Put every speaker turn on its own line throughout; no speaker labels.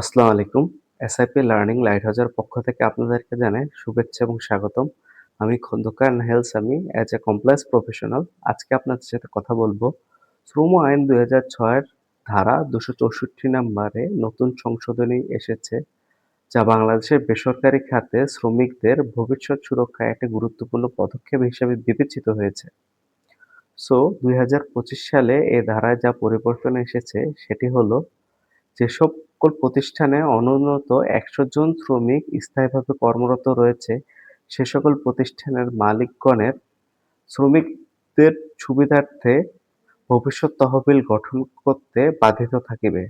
আসসালামু আলাইকুম। SIP learning লাইটহাউজের পক্ষ থেকে আপনাদেরকে জানাই শুভেচ্ছা এবং স্বাগতম। আমি Khandakar Nahel Sami as a compliance professional আজকে আপনাদের সাথে কথা বলব শ্রম আইন দুই হাজার ছয়ের ধারা ২৬৪ নম্বরে নতুন সংশোধনী এসেছে, যা বাংলাদেশের বেসরকারি খাতে শ্রমিকদের ভবিষ্যৎ সুরক্ষায় একটি গুরুত্বপূর্ণ পদক্ষেপ হিসেবে বিবেচিত হয়েছে। সো ২০২৫ সালে এ ধারায় যা পরিবর্তন এসেছে, সেটি হলো যে সকল প্রতিষ্ঠানে অনুন্নত একশো জন শ্রমিক স্থায়ীভাবে কর্মরত রয়েছে সে সকল প্রতিষ্ঠানের মালিকগণের শ্রমিকদের সুবিধার্থে ভবিষ্যৎ তহবিল গঠন করতে বাধিত থাকিবে।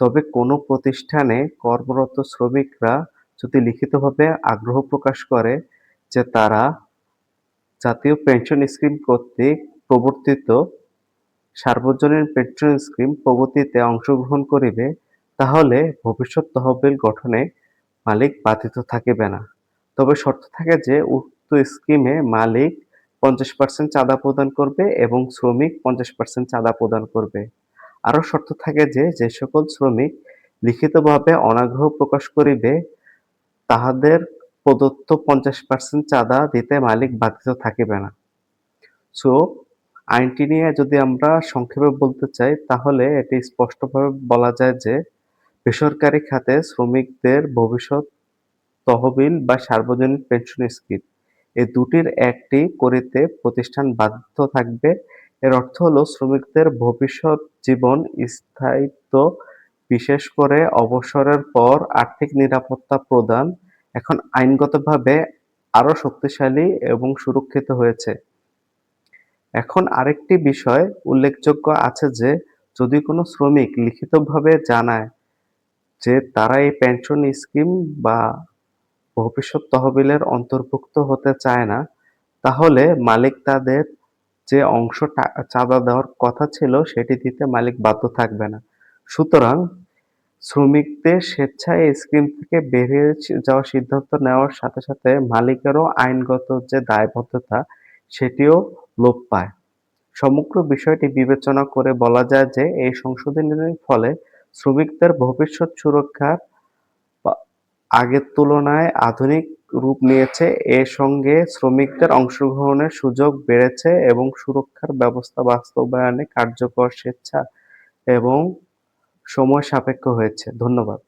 তবে কোনো প্রতিষ্ঠানে কর্মরত শ্রমিকরা যদি লিখিতভাবে আগ্রহ প্রকাশ করে যে তারা জাতীয় পেনশন স্কিম কর্তৃক প্রবর্তিত সার্বজনীন পেনশন স্কিম প্রগতিতে অংশগ্রহণ করিবে তাহলে ভবিষ্যৎ তহবিল গঠনে মালিক বাধিত থাকিবে না। তবে শর্ত থাকে যে, উক্ত স্কিমে মালিক পঞ্চাশ পার্সেন্ট চাঁদা প্রদান করবে এবং শ্রমিক পঞ্চাশ পার্সেন্ট চাঁদা প্রদান করবে। আরও শর্ত থাকে যে যে সকল শ্রমিক লিখিতভাবে অনাগ্রহ প্রকাশ করিবে, তাহাদের প্রদত্ত পঞ্চাশ পার্সেন্ট চাঁদা দিতে মালিক বাধিত থাকিবে না। সো, আইনটি নিয়ে যদি আমরা সংক্ষেপে বলতে চাই, তাহলে এটি স্পষ্টভাবে বলা যায় যে বেসরকারি খাতে শ্রমিকদের ভবিষ্যৎ তহবিল বা সার্বজনীন পেনশন স্কিম। এই দুটির একটি করিতে প্রতিষ্ঠান বাধ্য থাকবে। এর অর্থ হলো শ্রমিকদের ভবিষ্যৎ জীবন স্থায়িত্ব, বিশেষ করে অবসরের পর আর্থিক নিরাপত্তা প্রদান, এখন আইনগতভাবে আরও শক্তিশালী এবং সুরক্ষিত হয়েছে। এখন আরেকটি বিষয় উল্লেখযোগ্য আছে যে, যদি কোনো শ্রমিক লিখিতভাবে জানায় যে তারা এই পেনশন স্কিম বা ভবিষ্যৎ তহবিলের অন্তর্ভুক্ত হতে চায় না, তাহলে মালিক তাদের যে অংশ চাঁদা দেওয়ার কথা ছিল সেটি দিতে মালিক বাধ্য থাকবে না। সুতরাং শ্রমিকদের স্বেচ্ছায় স্কিম থেকে বেরিয়ে যাওয়ার সিদ্ধান্ত নেওয়ার সাথে সাথে মালিকেরও আইনগত যে দায়বদ্ধতা, সেটিও লোপ পায়। সমগ্র বিষয়টি বিবেচনা করে বলা যায় যে এই সংশোধনীর ফলে শ্রমিকদের ভবিষ্যৎ সুরক্ষার আগের তুলনায় আধুনিক রূপ নিয়েছে। এ সঙ্গে শ্রমিকদের অংশগ্রহণের সুযোগ বেড়েছে এবং সুরক্ষার ব্যবস্থা বাস্তবায়নে কার্যকর স্বেচ্ছা এবং সময় সাপেক্ষ হয়েছে। ধন্যবাদ।